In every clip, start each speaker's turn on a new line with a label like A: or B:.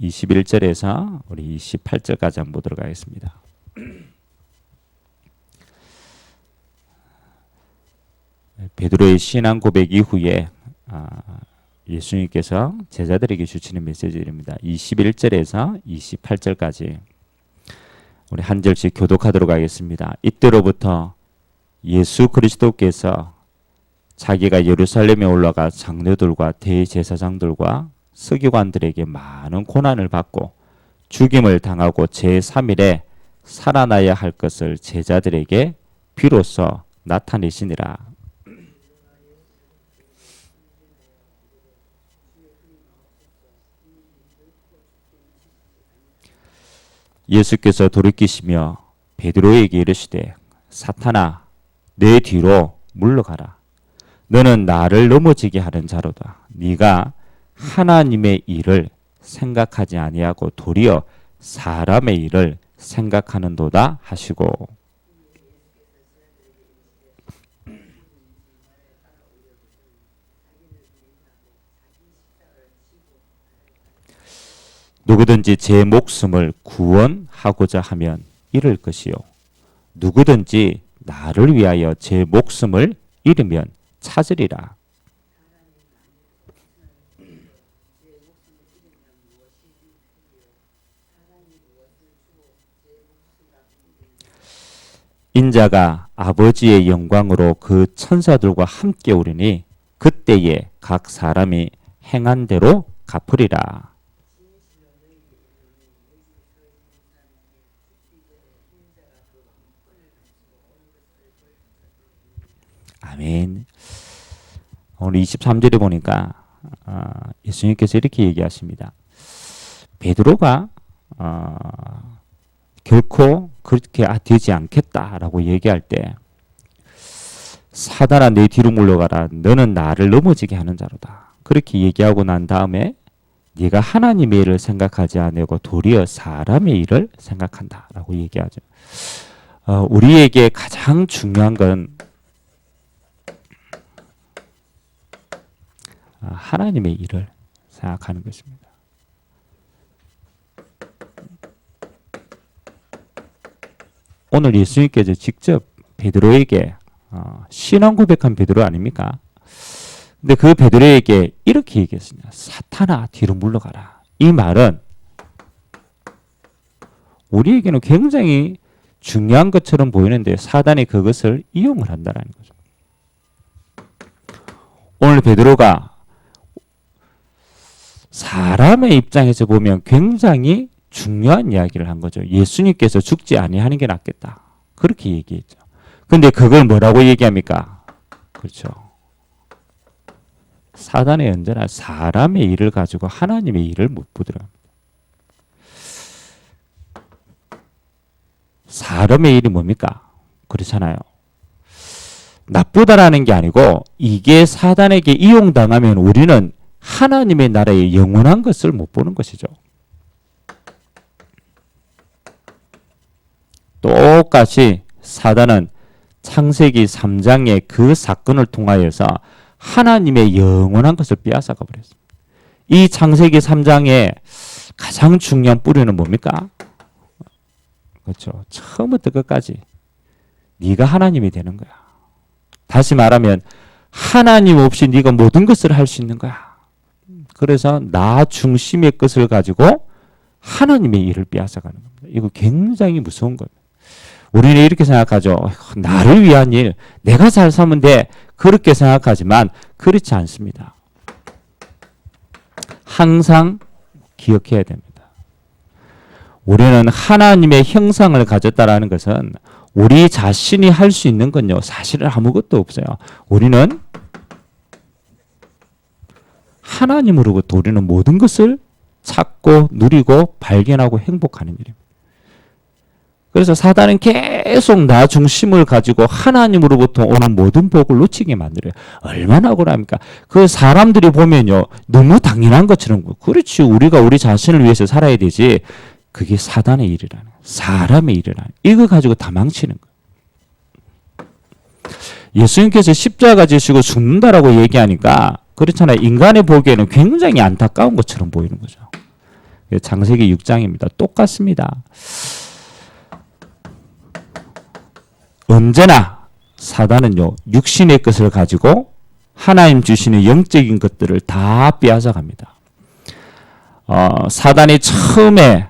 A: 21절에서 우리 28절까지 한번 보도록 하겠습니다. 베드로의 신앙 고백 이후에 아, 예수님께서 제자들에게 주시는 메시지입니다. 21절에서 28절까지 우리 한 절씩 교독하도록 하겠습니다. 이때로부터 예수 그리스도께서 자기가 예루살렘에 올라가 장로들과 대제사장들과 서기관들에게 많은 고난을 받고 죽임을 당하고 제3일에 살아나야 할 것을 제자들에게 비로소 나타내시니라. 예수께서 돌이키시며 베드로에게 이르시되 사탄아 내 뒤로 물러가라 너는 나를 넘어지게 하는 자로다 네가 하나님의 일을 생각하지 아니하고 도리어 사람의 일을 생각하는도다 하시고 누구든지 제 목숨을 구원하고자 하면 잃을 것이요 누구든지 나를 위하여 제 목숨을 잃으면 찾으리라. 인자가 아버지의 영광으로 그 천사들과 함께 오르니 그때에 각 사람이 행한 대로 갚으리라. 아멘. 오늘 23절에 보니까 어, 예수님께서 이렇게 얘기하십니다. 베드로가 어, 결코 그렇게 아, 되지 않겠다라고 얘기할 때 사단아 내 뒤로 물러가라 너는 나를 넘어지게 하는 자로다 그렇게 얘기하고 난 다음에 네가 하나님의 일을 생각하지 않고 도리어 사람의 일을 생각한다라고 얘기하죠. 어, 우리에게 가장 중요한 건 아, 하나님의 일을 생각하는 것입니다. 오늘 예수님께서 직접 베드로에게 어, 신앙 고백한 베드로 아닙니까? 근데 그 베드로에게 이렇게 얘기했습니다. 사탄아 뒤로 물러가라. 이 말은 우리에게는 굉장히 중요한 것처럼 보이는데 사단이 그것을 이용을 한다는 거죠. 오늘 베드로가 사람의 입장에서 보면 굉장히 중요한 이야기를 한 거죠. 예수님께서 죽지 아니하는 게 낫겠다. 그렇게 얘기했죠. 근데 그걸 뭐라고 얘기합니까? 그렇죠. 사단의 언제나 사람의 일을 가지고 하나님의 일을 못 보더라. 사람의 일이 뭡니까? 그렇잖아요. 나쁘다라는 게 아니고 이게 사단에게 이용당하면 우리는 하나님의 나라의 영원한 것을 못 보는 것이죠. 똑같이 사단은 창세기 3장의 그 사건을 통하여서 하나님의 영원한 것을 빼앗아가 버렸습니다. 이 창세기 3장의 가장 중요한 뿌리는 뭡니까? 그렇죠. 처음부터 끝까지 네가 하나님이 되는 거야. 다시 말하면 하나님 없이 네가 모든 것을 할 수 있는 거야. 그래서 나 중심의 것을 가지고 하나님의 일을 빼앗아가는 겁니다. 이거 굉장히 무서운 겁니다. 우리는 이렇게 생각하죠. 나를 위한 일, 내가 잘 살면 돼. 그렇게 생각하지만 그렇지 않습니다. 항상 기억해야 됩니다. 우리는 하나님의 형상을 가졌다라는 것은 우리 자신이 할 수 있는 건요, 사실은 아무것도 없어요. 우리는 하나님으로부터 우리는 모든 것을 찾고 누리고 발견하고 행복하는 일입니다. 그래서 사단은 계속 나 중심을 가지고 하나님으로부터 오는 모든 복을 놓치게 만들어요. 얼마나 억울합니까? 그 사람들이 보면요. 너무 당연한 것처럼 그렇지 우리가 우리 자신을 위해서 살아야 되지. 그게 사단의 일이라는 사람의 일이라는 이거 가지고 다 망치는 거예요. 예수님께서 십자가 지시고 죽는다라고 얘기하니까 그렇잖아요. 인간의 보기에는 굉장히 안타까운 것처럼 보이는 거죠. 창세기 6장입니다. 똑같습니다. 언제나 사단은요 육신의 것을 가지고 하나님 주시는 영적인 것들을 다 빼앗아 갑니다. 어, 사단이 처음에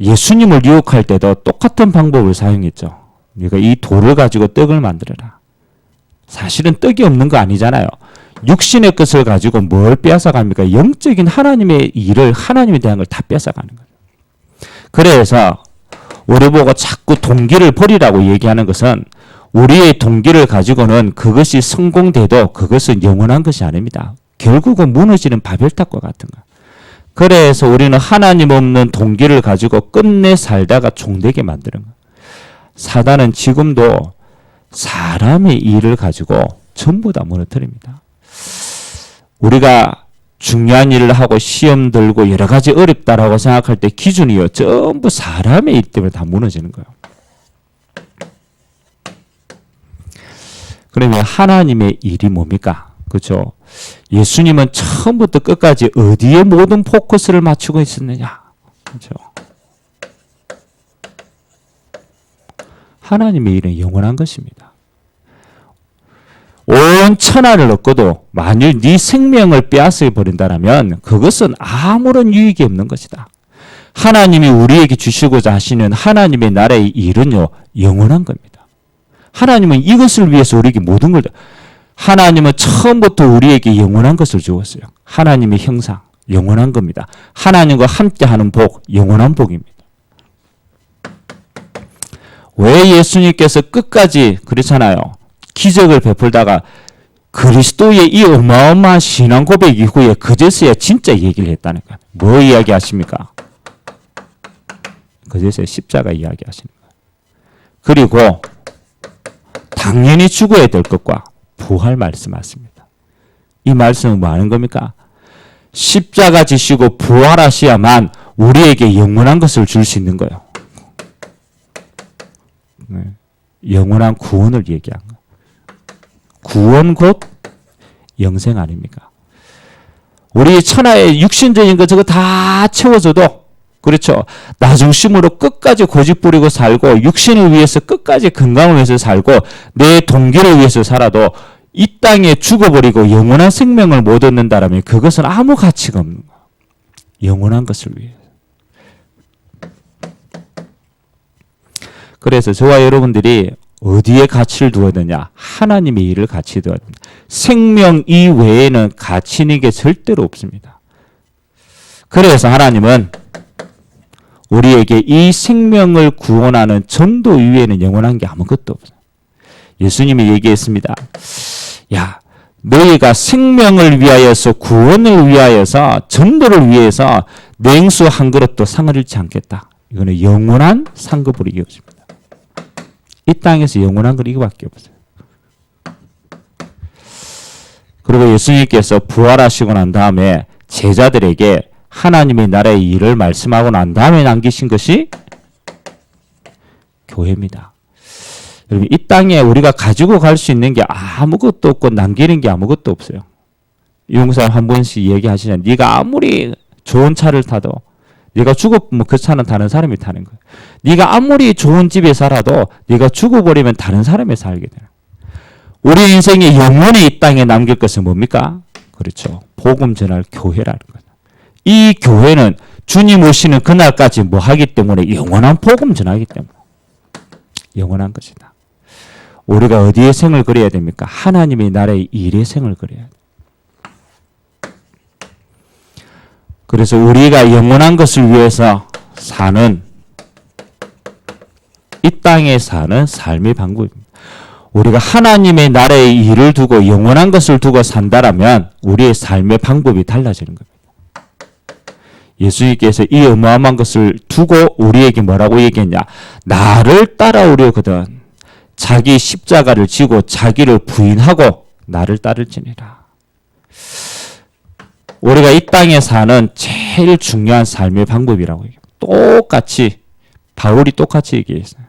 A: 예수님을 유혹할 때도 똑같은 방법을 사용했죠. 그러니까 이 돌을 가지고 떡을 만들어라. 사실은 떡이 없는 거 아니잖아요. 육신의 것을 가지고 뭘 빼앗아 갑니까? 영적인 하나님의 일을 하나님에 대한 걸 다 빼앗아 가는 거죠. 그래서 우리 보고 자꾸 동기를 버리라고 얘기하는 것은 우리의 동기를 가지고는 그것이 성공돼도 그것은 영원한 것이 아닙니다. 결국은 무너지는 바벨탑과 같은 거. 그래서 우리는 하나님 없는 동기를 가지고 끝내 살다가 종되게 만드는 거. 사단은 지금도 사람의 일을 가지고 전부 다 무너뜨립니다. 우리가 중요한 일을 하고 시험 들고 여러 가지 어렵다라고 생각할 때 기준이요. 전부 사람의 일 때문에 다 무너지는 거예요. 그러면 하나님의 일이 뭡니까? 그렇죠? 예수님은 처음부터 끝까지 어디에 모든 포커스를 맞추고 있었느냐? 그렇죠? 하나님의 일은 영원한 것입니다. 온 천하를 얻고도 만일 네 생명을 빼앗아 버린다면 그것은 아무런 유익이 없는 것이다. 하나님이 우리에게 주시고자 하시는 하나님의 나라의 일은요 영원한 겁니다. 하나님은 이것을 위해서 우리에게 모든 걸 하나님은 처음부터 우리에게 영원한 것을 주었어요. 하나님의 형상 영원한 겁니다. 하나님과 함께하는 복 영원한 복입니다. 왜 예수님께서 끝까지 그렇잖아요. 기적을 베풀다가 그리스도의 이 어마어마한 신앙 고백 이후에 그제서야 진짜 얘기를 거예요. 뭐 이야기하십니까? 그제서야 십자가 이야기하시는 거예요. 그리고 당연히 죽어야 될 것과 부활 말씀하십니다. 이 말씀은 뭐 하는 겁니까? 십자가 지시고 부활하셔야만 우리에게 영원한 것을 줄 수 있는 거예요. 네. 영원한 구원을 얘기한 거. 구원 곧 영생 아닙니까? 우리 천하의 육신적인 것 저거 다 채워줘도 그렇죠. 나 중심으로 끝까지 고집 부리고 살고 육신을 위해서 끝까지 건강을 위해서 살고 내 동기를 위해서 살아도 이 땅에 죽어버리고 영원한 생명을 못 얻는다라면 그것은 아무 가치가 없는 거야. 영원한 것을 위해. 그래서 저와 여러분들이 어디에 가치를 되냐? 하나님의 일을 가치 두어야 됩니다. 생명 이외에는 가치 있는 게 절대로 없습니다. 그래서 하나님은 우리에게 이 생명을 구원하는 전도 이외에는 영원한 게 아무것도 없어요. 예수님이 얘기했습니다. 야, 너희가 생명을 위하여서 구원을 위하여서 전도를 위해서 냉수 한 그릇도 상을 잃지 않겠다. 이거는 영원한 상급으로 이어집니다. 이 땅에서 영원한 건 이거밖에 없어요. 그리고 예수님께서 부활하시고 난 다음에 제자들에게 하나님의 나라의 일을 말씀하고 난 다음에 남기신 것이 교회입니다. 여러분 이 땅에 우리가 가지고 갈 수 있는 게 아무것도 없고 남기는 게 아무것도 없어요. 유목사 한 번씩 얘기하시잖아요. 네가 아무리 좋은 차를 타도 네가 죽어보면 그 차는 다른 사람이 타는 거예요. 네가 아무리 좋은 집에 살아도 네가 죽어버리면 다른 사람이 살게 돼요. 우리 인생의 영원히 이 땅에 남길 것은 뭡니까? 그렇죠. 복음 전할 교회라는 거죠. 이 교회는 주님 오시는 그날까지 뭐 하기 때문에 영원한 복음 전하기 때문에 영원한 것이다. 우리가 어디에 생을 그려야 됩니까? 하나님의 나라의 일에 생을 그려야 돼. 그래서 우리가 영원한 것을 위해서 사는 이 땅에 사는 삶의 방법입니다. 우리가 하나님의 나라의 일을 두고 영원한 것을 두고 산다라면 우리의 삶의 방법이 달라지는 겁니다. 예수님께서 이 어마어마한 것을 두고 우리에게 뭐라고 얘기했냐? 나를 따라오려거든 자기 십자가를 지고 자기를 부인하고 나를 따를지니라. 우리가 이 땅에 사는 제일 중요한 삶의 방법이라고 얘기합니다. 똑같이 바울이 똑같이 얘기했어요.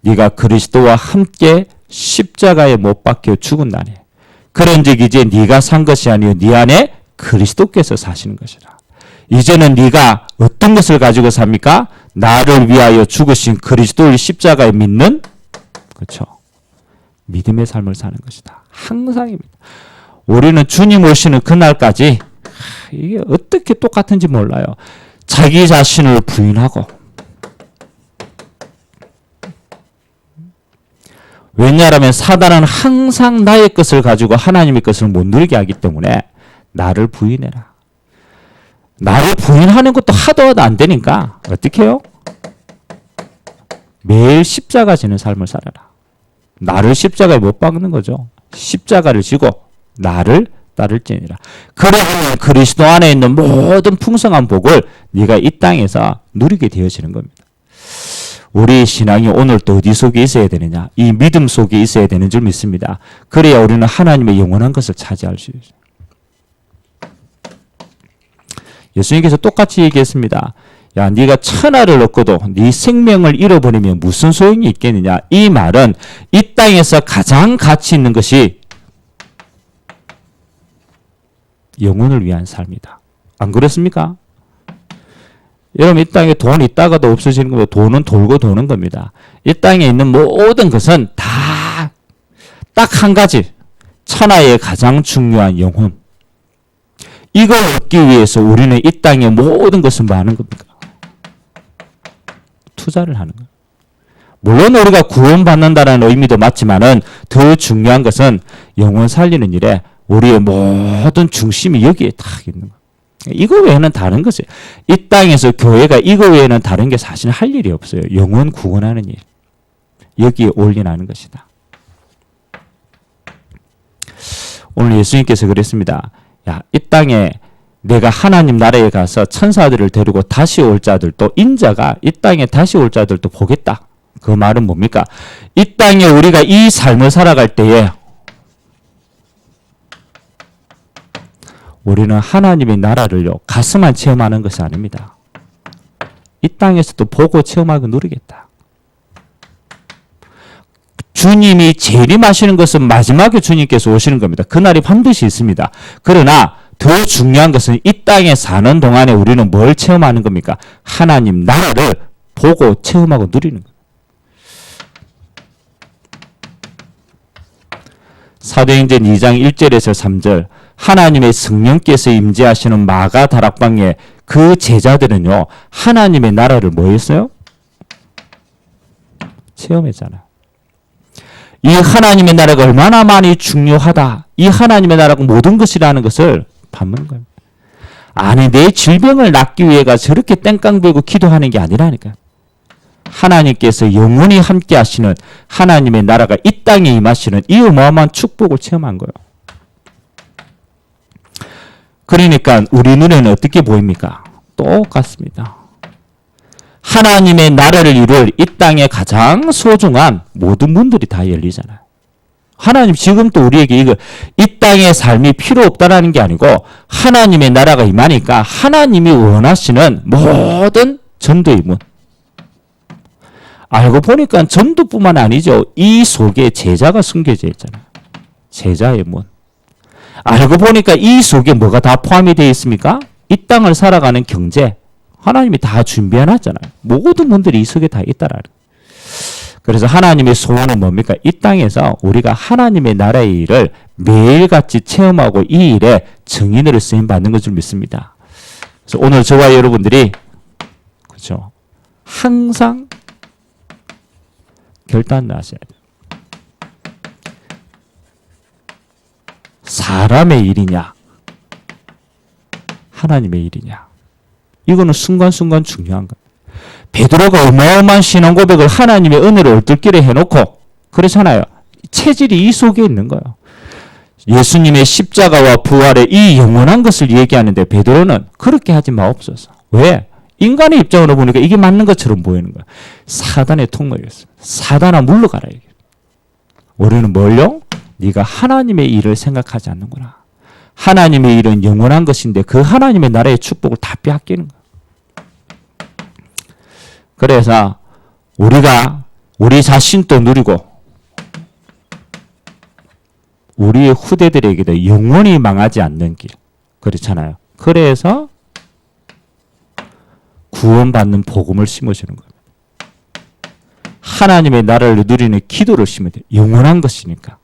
A: 네가 그리스도와 함께 십자가에 못 박혀 죽은 날에 그런즉 이제 네가 산 것이 아니요 네 안에 그리스도께서 사시는 것이라. 이제는 네가 어떤 것을 가지고 삽니까? 나를 위하여 죽으신 그리스도를 십자가에 믿는 그렇죠. 믿음의 삶을 사는 것이다. 항상입니다. 우리는 주님 오시는 그날까지 이게 어떻게 똑같은지 몰라요. 자기 자신을 부인하고 왜냐하면 사단은 항상 나의 것을 가지고 하나님의 것을 못 누리게 하기 때문에 나를 부인해라. 나를 부인하는 것도 하도 안 되니까 어떻게 해요? 매일 십자가 지는 삶을 살아라. 나를 십자가에 못 박는 거죠. 십자가를 지고 나를 따를지니라. 그러면 그리스도 안에 있는 모든 풍성한 복을 네가 이 땅에서 누리게 되어지는 겁니다. 우리 신앙이 오늘 또 어디 속에 있어야 되느냐? 이 믿음 속에 있어야 되는 줄 믿습니다. 그래야 우리는 하나님의 영원한 것을 차지할 수 있어요. 예수님께서 똑같이 얘기했습니다. 야, 네가 천하를 얻고도 네 생명을 잃어버리면 무슨 소용이 있겠느냐? 이 말은 이 땅에서 가장 가치 있는 것이 영혼을 위한 삶이다. 안 그렇습니까? 여러분 이 땅에 돈 있다가도 없어지는 겁니다. 돈은 돌고 도는 겁니다. 이 땅에 있는 모든 것은 다 딱 한 가지 천하의 가장 중요한 영혼. 이걸 얻기 위해서 우리는 이 땅의 모든 것을 뭐 하는 겁니까? 투자를 하는 거예요. 물론 우리가 구원받는다는 의미도 맞지만은 더 중요한 것은 영혼 살리는 일에 우리의 모든 중심이 여기에 딱 있는 거예요. 이거 외에는 다른 것이 이 땅에서 교회가 이거 외에는 다른 게 사실 할 일이 없어요. 영혼 구원하는 일. 여기에 올인하는 것이다. 오늘 예수님께서 그랬습니다. 야, 이 땅에 내가 하나님 나라에 가서 천사들을 데리고 다시 올 자들도 인자가 이 땅에 다시 올 자들도 보겠다. 그 말은 뭡니까? 이 땅에 우리가 이 삶을 살아갈 때에 우리는 하나님의 나라를요 가슴만 체험하는 것이 아닙니다. 이 땅에서도 보고 체험하고 누리겠다. 주님이 재림하시는 것은 마지막에 주님께서 오시는 겁니다. 그날이 반드시 있습니다. 그러나 더 중요한 것은 이 땅에 사는 동안에 우리는 뭘 체험하는 겁니까? 하나님 나라를 보고 체험하고 누리는 거예요. 사도행전 2장 1절에서 3절 하나님의 성령께서 임재하시는 마가 다락방에 그 제자들은요 하나님의 나라를 뭐 했어요? 체험했잖아요. 이 하나님의 나라가 얼마나 많이 중요하다. 이 하나님의 나라가 모든 것이라는 것을 받는 거예요. 아니 내 질병을 낫기 위해가 저렇게 땡깡 불고 기도하는 게 아니라니까. 하나님께서 영원히 함께 하시는 하나님의 나라가 이 땅에 임하시는 이 어마어마한 축복을 체험한 거예요. 그러니까 우리 눈에는 어떻게 보입니까? 똑같습니다. 하나님의 나라를 이룰 이 땅의 가장 소중한 모든 문들이 다 열리잖아요. 하나님 지금 또 우리에게 이거 이 땅의 삶이 필요 없다라는 게 아니고 하나님의 나라가 임하니까 하나님이 원하시는 모든 전도의 문. 알고 보니까 전도뿐만 아니죠. 이 속에 제자가 숨겨져 있잖아요. 제자의 문. 알고 보니까 이 속에 뭐가 다 포함이 되어 있습니까? 이 땅을 살아가는 경제. 하나님이 다 준비해 놨잖아요. 모든 문들이 이 속에 다 있다라는. 그래서 하나님의 소원은 뭡니까? 이 땅에서 우리가 하나님의 나라의 일을 매일같이 체험하고 이 일에 증인으로 쓰임 받는 것을 믿습니다. 그래서 오늘 저와 여러분들이 그렇죠. 항상 결단을 하셔야 돼요. 사람의 일이냐? 하나님의 일이냐? 이거는 순간순간 중요한 거예요. 베드로가 어마어마한 신앙 고백을 하나님의 은혜를 얼떨결에 해놓고 그렇잖아요. 체질이 이 속에 있는 거예요. 예수님의 십자가와 부활의 이 영원한 것을 얘기하는데 베드로는 그렇게 하지 마옵소서. 왜? 인간의 입장으로 보니까 이게 맞는 것처럼 보이는 거야. 사단의 통로였어. 사단아 물러가라. 우리는 뭘요? 네가 하나님의 일을 생각하지 않는구나. 하나님의 일은 영원한 것인데 그 하나님의 나라의 축복을 다 빼앗기는 거야. 그래서 우리가 우리 자신도 누리고 우리의 후대들에게도 영원히 망하지 않는 길. 그렇잖아요. 그래서 구원받는 복음을 심어주는 겁니다. 하나님의 나라를 누리는 기도를 심어야 돼요. 영원한 것이니까.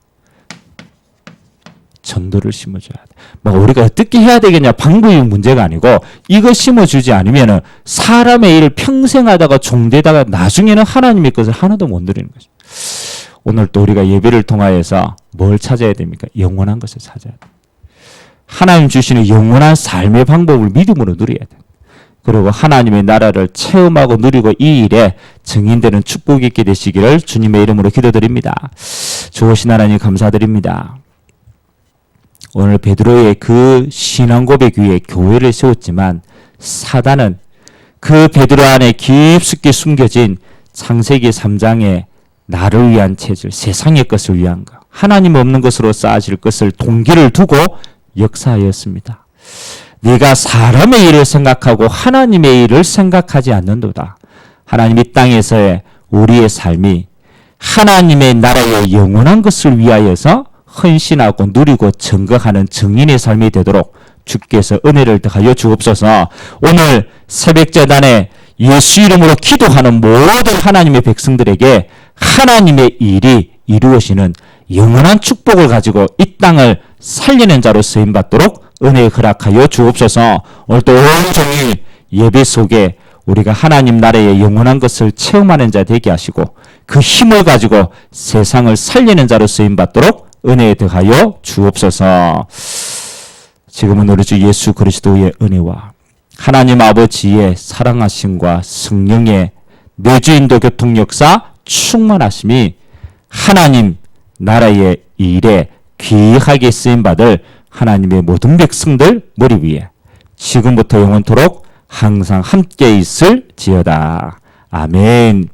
A: 전도를 심어줘야 돼. 뭐 우리가 어떻게 해야 되겠냐 방법이 문제가 아니고 이거 심어주지 않으면은 사람의 일을 평생 하다가 종되다가 나중에는 하나님의 것을 하나도 못 누리는 거죠. 오늘 또 우리가 예배를 통하여서 뭘 찾아야 됩니까? 영원한 것을 찾아야 돼. 하나님 주시는 영원한 삶의 방법을 믿음으로 누려야 돼. 그리고 하나님의 나라를 체험하고 누리고 이 일에 증인되는 축복이 있게 되시기를 주님의 이름으로 기도드립니다. 좋으신 하나님 감사드립니다. 오늘 베드로의 그 신앙 고백 위에 교회를 세웠지만 사단은 그 베드로 안에 깊숙이 숨겨진 창세기 3장의 나를 위한 체질, 세상의 것을 위한 것, 하나님 없는 것으로 쌓아질 것을 동기를 두고 역사하였습니다. 네가 사람의 일을 생각하고 하나님의 일을 생각하지 않는도다. 하나님 이 땅에서의 우리의 삶이 하나님의 나라의 영원한 것을 위하여서 헌신하고 누리고 증거하는 증인의 삶이 되도록 주께서 은혜를 더하여 주옵소서. 오늘 새벽 재단에 예수 이름으로 기도하는 모든 하나님의 백성들에게 하나님의 일이 이루어지는 영원한 축복을 가지고 이 땅을 살리는 자로 쓰임 받도록 은혜 허락하여 주옵소서. 오늘 또 온종일 예배 속에 우리가 하나님 나라의 영원한 것을 체험하는 자 되게 하시고 그 힘을 가지고 세상을 살리는 자로 쓰임 받도록 은혜 더하여 주옵소서. 지금은 우리 주 예수 그리스도의 은혜와 하나님 아버지의 사랑하심과 성령의 내주인도 교통 역사 충만하심이 하나님 나라의 일에 귀하게 쓰임 받을 하나님의 모든 백성들 머리 위에 지금부터 영원토록 항상 함께 있을 지어다. 아멘.